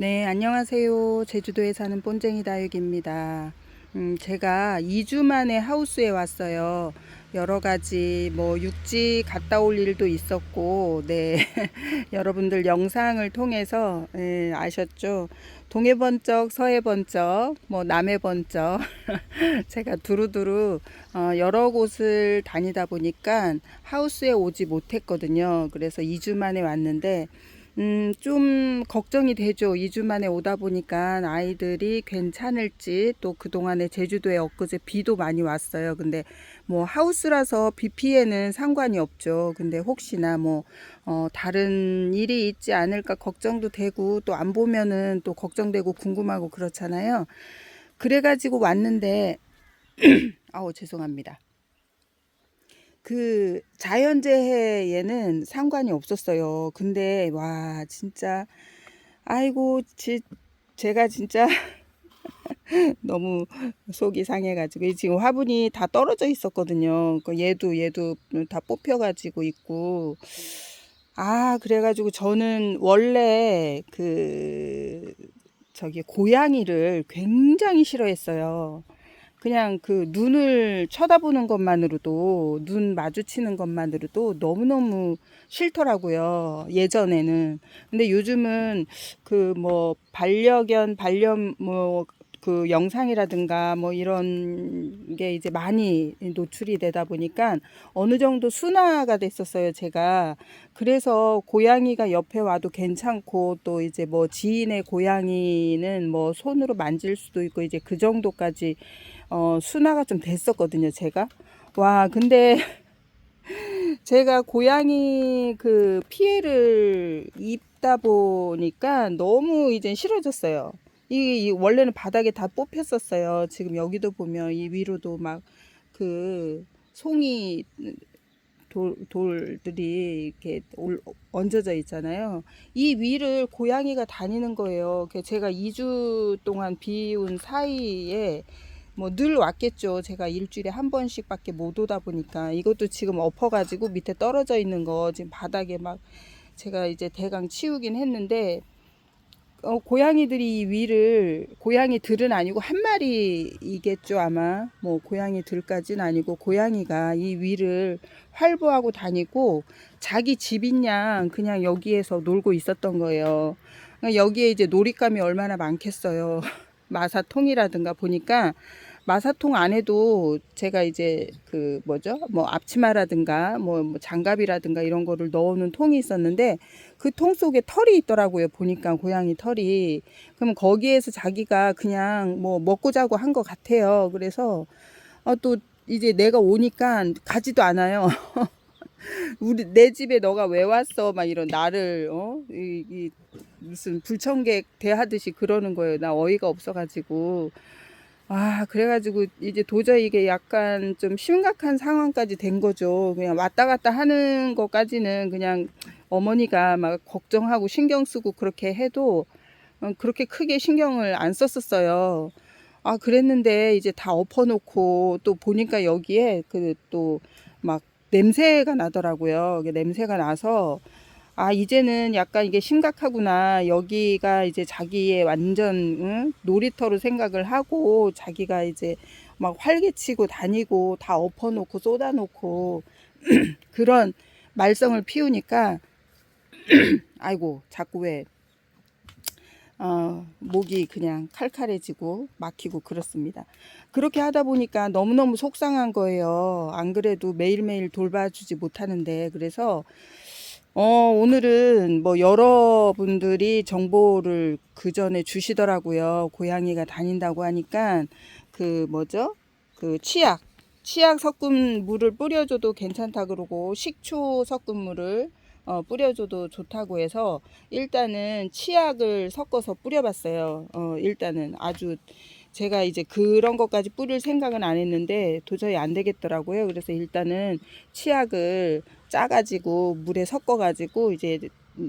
네, 안녕하세요. 제주도에 사는 본쟁이 다육입니다. 음, 제가 2주 만에 하우스에 왔어요. 여러 가지 뭐 육지 갔다 올 일도 있었고, 네. 여러분들 영상을 통해서 예, 아셨죠? 동해 번쩍, 서해 번쩍, 뭐 남해 번쩍. 제가 두루두루 어, 여러 곳을 다니다 보니까 하우스에 오지 못했거든요. 그래서 2주 만에 왔는데 음, 좀 걱정이 되죠. 2주 만에 오다 보니까 아이들이 괜찮을지 또 그동안에 제주도에 엊그제 비도 많이 왔어요. 근데 뭐 하우스라서 비 피해는 상관이 없죠. 근데 혹시나 뭐 어, 다른 일이 있지 않을까 걱정도 되고 또 안 보면은 또 걱정되고 궁금하고 그렇잖아요. 그래가지고 왔는데 아우 죄송합니다. 그 자연재해에는 상관이 없었어요. 근데 와 진짜 아이고 지, 제가 진짜 너무 속이 상해가지고 이 지금 화분이 다 떨어져 있었거든요. 그 얘도 얘도 다 뽑혀가지고 있고 아 그래가지고 저는 원래 그 저기 고양이를 굉장히 싫어했어요. 그냥 그 눈을 쳐다보는 것만으로도 눈 마주치는 것만으로도 너무너무 싫더라고요. 예전에는. 근데 요즘은 그 뭐 반려견 반려 뭐 그 영상이라든가 뭐 이런 게 이제 많이 노출이 되다 보니까 어느 정도 순화가 됐었어요, 제가. 그래서 고양이가 옆에 와도 괜찮고 또 이제 뭐 지인의 고양이는 뭐 손으로 만질 수도 있고 이제 그 정도까지 어, 순화가 좀 됐었거든요, 제가. 와, 근데 제가 고양이 그 피해를 입다 보니까 너무 이제 싫어졌어요. 이, 이 원래는 바닥에 다 뽑혔었어요. 지금 여기도 보면 이 위로도 막 그 송이 돌, 돌들이 이렇게 올, 얹어져 있잖아요. 이 위를 고양이가 다니는 거예요. 그 제가 2주 동안 비운 사이에 뭐 늘 왔겠죠. 제가 일주일에 한 번씩밖에 못 오다 보니까 이것도 지금 엎어가지고 밑에 떨어져 있는 거 지금 바닥에 막 제가 이제 대강 치우긴 했는데 어, 고양이들이 이 위를 고양이 들은 아니고 한 마리이겠죠 아마 뭐 고양이 들까지는 아니고 고양이가 이 위를 활보하고 다니고 자기 집인 양 그냥 여기에서 놀고 있었던 거예요. 그러니까 여기에 이제 놀잇감이 얼마나 많겠어요. 마사통이라든가 보니까 마사통 안에도 제가 이제 그 뭐죠? 뭐 앞치마라든가 뭐, 뭐 장갑이라든가 이런 거를 넣어놓은 통이 있었는데 그 통 속에 털이 있더라고요. 보니까 고양이 털이. 그럼 거기에서 자기가 그냥 뭐 먹고 자고 한 것 같아요. 그래서 어, 또 이제 내가 오니까 가지도 않아요. 우리 내 집에 너가 왜 왔어? 막 이런 나를 어? 이, 이 무슨 불청객 대하듯이 그러는 거예요. 나 어이가 없어가지고. 아, 그래가지고 이제 도저히 이게 약간 좀 심각한 상황까지 된 거죠. 그냥 왔다 갔다 하는 것까지는 그냥 어머니가 막 걱정하고 신경 쓰고 그렇게 해도 어, 그렇게 크게 신경을 안 썼었어요. 아, 그랬는데 이제 다 엎어놓고 또 보니까 여기에 그 또 막 냄새가 나더라고요. 냄새가 나서 아, 이제는 약간 이게 심각하구나. 여기가 이제 자기의 완전 응? 놀이터로 생각을 하고 자기가 이제 막 활개치고 다니고 다 엎어놓고 쏟아놓고 그런 말썽을 피우니까 아이고 자꾸 왜 어, 목이 그냥 칼칼해지고 막히고 그렇습니다. 그렇게 하다 보니까 너무너무 속상한 거예요. 안 그래도 매일매일 돌봐주지 못하는데 그래서 어, 오늘은 뭐 여러분들이 정보를 그 전에 주시더라고요. 고양이가 다닌다고 하니까 그 뭐죠? 그 치약, 치약 섞은 물을 뿌려줘도 괜찮다 그러고 식초 섞은 물을 어, 뿌려줘도 좋다고 해서 일단은 치약을 섞어서 뿌려봤어요. 어, 일단은 아주 제가 이제 그런 것까지 뿌릴 생각은 안 했는데 도저히 안 되겠더라고요. 그래서 일단은 치약을 짜가지고 물에 섞어가지고 이제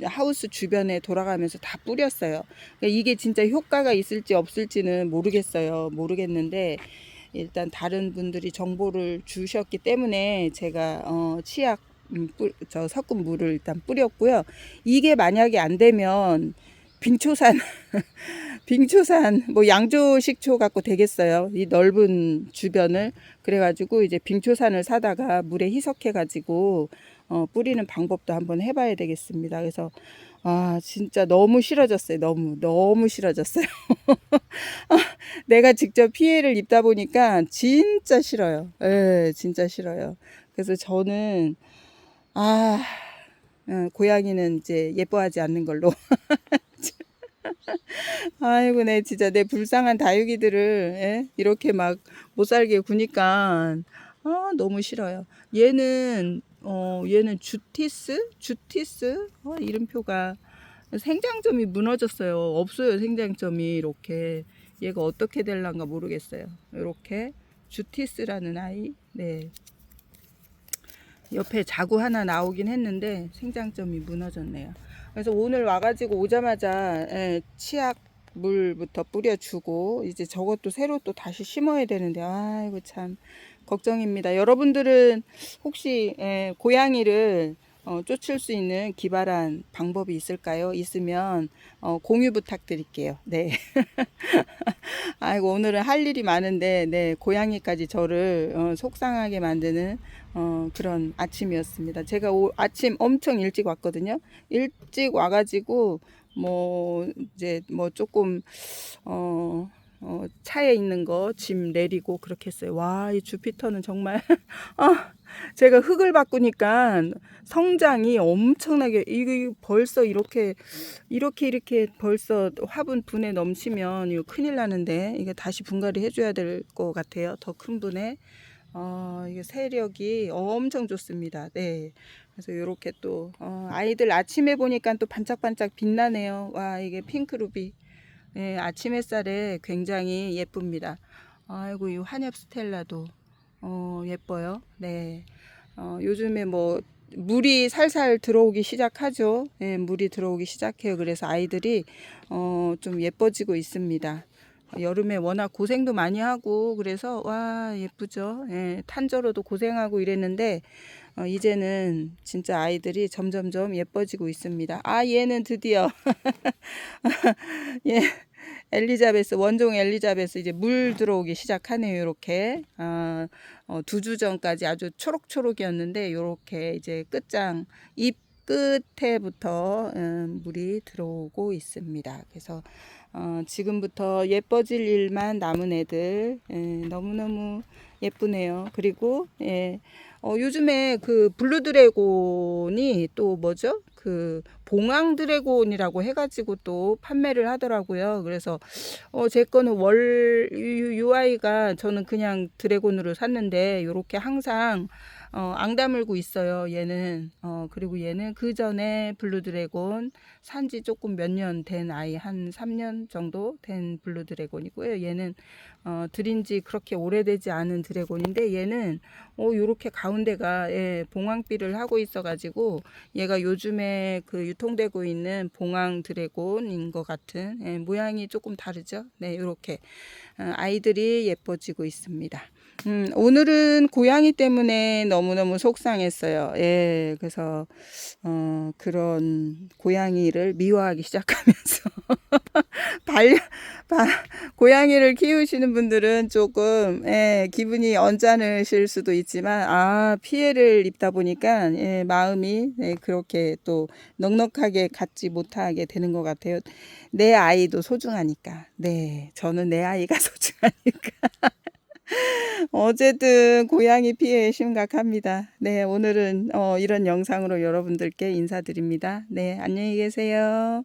하우스 주변에 돌아가면서 다 뿌렸어요. 그러니까 이게 진짜 효과가 있을지 없을지는 모르겠어요. 모르겠는데 일단 다른 분들이 정보를 주셨기 때문에 제가 어, 치약 음, 뿌, 저 섞은 물을 일단 뿌렸고요. 이게 만약에 안 되면 빙초산 빙초산 뭐 양조 식초 갖고 되겠어요. 이 넓은 주변을 그래가지고 이제 빙초산을 사다가 물에 희석해가지고 어, 뿌리는 방법도 한번 해봐야 되겠습니다. 그래서 아 진짜 너무 싫어졌어요. 너무 너무 싫어졌어요. 내가 직접 피해를 입다 보니까 진짜 싫어요. 예, 진짜 싫어요. 그래서 저는 아 어, 고양이는 이제 예뻐하지 않는 걸로. 아이고, 내 진짜 내 불쌍한 다육이들을 예? 이렇게 막 못 살게 구니까 아, 너무 싫어요. 얘는 어, 얘는 주티스? 주티스? 어, 이름표가 생장점이 무너졌어요. 없어요, 생장점이 이렇게. 얘가 어떻게 될란가 모르겠어요. 이렇게 주티스라는 아이. 네. 옆에 자구 하나 나오긴 했는데 생장점이 무너졌네요. 그래서 오늘 와가지고 오자마자 예, 치약 물부터 뿌려주고 이제 저것도 새로 또 다시 심어야 되는데 아이고 참 걱정입니다. 여러분들은 혹시 예, 고양이를 어, 쫓을 수 있는 기발한 방법이 있을까요? 있으면 어, 공유 부탁드릴게요. 네. 아이고 오늘은 할 일이 많은데 네 고양이까지 저를 어, 속상하게 만드는 어, 그런 아침이었습니다. 제가 오, 아침 엄청 일찍 왔거든요. 일찍 와가지고 뭐 이제 뭐 조금 어. 어, 차에 있는 거 짐 내리고 그렇게 했어요. 와, 이 주피터는 정말 아, 제가 흙을 바꾸니까 성장이 엄청나게 이거 벌써 이렇게 이렇게 이렇게 벌써 화분 분에 넘치면 이거 큰일 나는데 이게 다시 분갈이 해줘야 될 것 같아요. 더 큰 분에 어, 이게 세력이 엄청 좋습니다. 네. 그래서 이렇게 또 어, 아이들 아침에 보니까 또 반짝반짝 빛나네요. 와 이게 핑크루비. 네, 아침 햇살에 굉장히 예쁩니다. 아이고 이 한엽 스텔라도 어, 예뻐요. 네. 어, 요즘에 뭐 물이 살살 들어오기 시작하죠. 네, 물이 들어오기 시작해요. 그래서 아이들이 어, 좀 예뻐지고 있습니다. 여름에 워낙 고생도 많이 하고 그래서 와 예쁘죠. 예, 탄저로도 고생하고 이랬는데 어, 이제는 진짜 아이들이 점점점 예뻐지고 있습니다. 아 얘는 드디어 예 엘리자베스 원종 엘리자베스 이제 물 들어오기 시작하네요. 이렇게 아, 어, 두주 전까지 아주 초록초록이었는데 이렇게 이제 끝장 잎 끝에부터 음, 물이 들어오고 있습니다. 그래서 어, 지금부터 예뻐질 일만 남은 애들 예, 너무너무 예쁘네요. 그리고 예, 어, 요즘에 그 블루 드래곤이 또 뭐죠? 그 봉황 드래곤이라고 해가지고 또 판매를 하더라고요. 그래서 어, 제 거는 월 UI가 저는 그냥 드래곤으로 샀는데 이렇게 항상 어, 앙 다물고 있어요. 얘는 어, 그리고 얘는 그 전에 블루 드래곤 산지 조금 몇 년 된 아이 한 3년 정도 된 블루 드래곤이고요. 얘는 어, 들인 지 그렇게 오래되지 않은 드래곤인데 얘는 어, 요렇게 가운데가 예, 봉황비를 하고 있어 가지고 얘가 요즘에 그 유통되고 있는 봉황 드래곤인 것 같은 예, 모양이 조금 다르죠. 네, 요렇게 어, 아이들이 예뻐지고 있습니다. 음, 오늘은 고양이 때문에 너무너무 속상했어요. 예, 그래서, 어, 그런 고양이를 미워하기 시작하면서, 발, 바, 고양이를 키우시는 분들은 조금, 예, 기분이 언짢으실 수도 있지만, 아, 피해를 입다 보니까, 예, 마음이, 예, 그렇게 또 넉넉하게 갖지 못하게 되는 것 같아요. 내 아이도 소중하니까. 네, 저는 내 아이가 소중하니까. 어쨌든 고양이 피해 심각합니다. 네, 오늘은 어, 이런 영상으로 여러분들께 인사드립니다. 네, 안녕히 계세요.